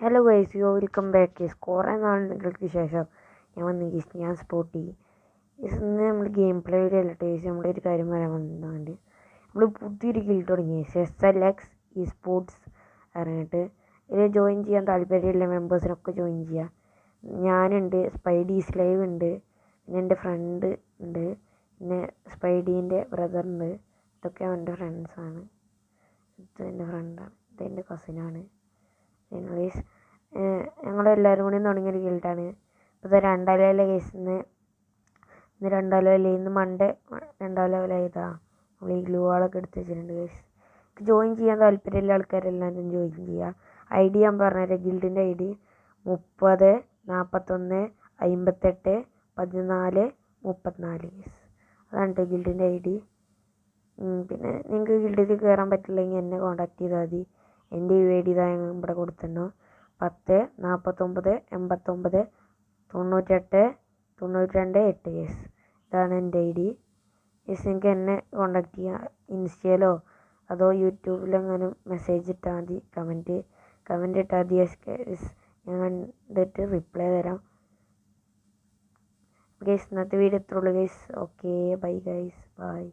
Hello guys you welcome back is കുറേ നാളുകൾക്ക് ശേഷം ഞാൻ വന്ന് ഗീസ് ഞാൻ സ്പോട്ടി ഇന്ന് നമ്മൾ ഗെയിം പ്ലേ വീഡിയോ അല്ല ഗൈസ് നമ്മുടെ ഒരു കാര്യം പറയാൻ വന്നിട്ടുണ്ട് നമ്മൾ പുതിയൊരു ഗിൽ തുടങ്ങി. S L X E sports പറഞ്ഞിട്ട്. ഇതിൽ ജോയിൻ ചെയ്യാൻ താല്പര്യമുള്ള മെമ്പേഴ്സിനൊക്കെ ജോയിൻ ചെയ്യാം. ഞാനുണ്ട് സ്പൈഡീസ് ലൈവ് ഉണ്ട് പിന്നെ എന്റെ ഫ്രണ്ട് ഉണ്ട് പിന്നെ സ്പൈഡീന്റെ ബ്രദറുണ്ട് ഇതൊക്കെ അവന്റെ ഫ്രണ്ട്സാണ് ഇത് എന്റെ ഫ്രണ്ടാണ് ഇത് എന്റെ കസിനാണ് ഇംഗ്ലീഷ് ഞങ്ങളെല്ലാവരും കൂടി തുടങ്ങിയൊരു ഗിൽഡാണ് ഇപ്പോൾ രണ്ടാം ലെവലെ കേസ് ഇന്ന്. രണ്ടാം ലെവലിൽ ഇന്ന് മൺഡേ രണ്ടാം ലെവലായതാ നമ്മൾ ഈ ഗ്ലൂ വാളൊക്കെ എടുത്ത് വെച്ചിട്ടുണ്ട് കേസ് ജോയിൻ ചെയ്യാൻ താല്പര്യമുള്ള ആൾക്കാരെല്ലാവരും ജോയിൻ ചെയ്യുക ഐ ഡി ഞാൻ പറഞ്ഞുതരാം. ഗിൽഡിന്റെ ഐ ഡി മുപ്പത് നാൽപ്പത്തൊന്ന് അമ്പത്തെട്ട് പതിനാല് മുപ്പത്തിനാല് കേസ് അതാണ് ഗിൽഡിന്റെ ഐ ഡി പിന്നെ നിങ്ങൾക്ക് ഗിൽഡിൽ കയറാൻ പറ്റില്ലെങ്കിൽ എന്നെ കോൺടാക്ട് ചെയ്താൽ മതി. എന്റെ യു ഐ ഡി ഇതാ ഞാൻ ഇവിടെ കൊടുത്തിരുന്നു. പത്ത് നാൽപ്പത്തൊമ്പത് എൺപത്തൊമ്പത് തൊണ്ണൂറ്റെട്ട് തൊണ്ണൂറ്റി രണ്ട് എട്ട് യെസ്. ഇതാണ് എന്റെ ഐ ഡി. യെസ് നിങ്ങൾക്ക് എന്നെ കോൺടാക്ട് ചെയ്യാം. ഇൻസ്റ്റയിലോ അതോ യൂട്യൂബിലെങ്ങാനും മെസ്സേജ് ഇട്ടാൽ മതി. കമന്റ് കമന്റ് ഇട്ടാൽ മതി യെസ് ഞാൻ കണ്ടിട്ട് റിപ്ലൈ തരാം. ഗൈസ് ഇന്നത്തെ വീഡിയോ ഇത്രയുള്ളൂ guys okay bye guys bye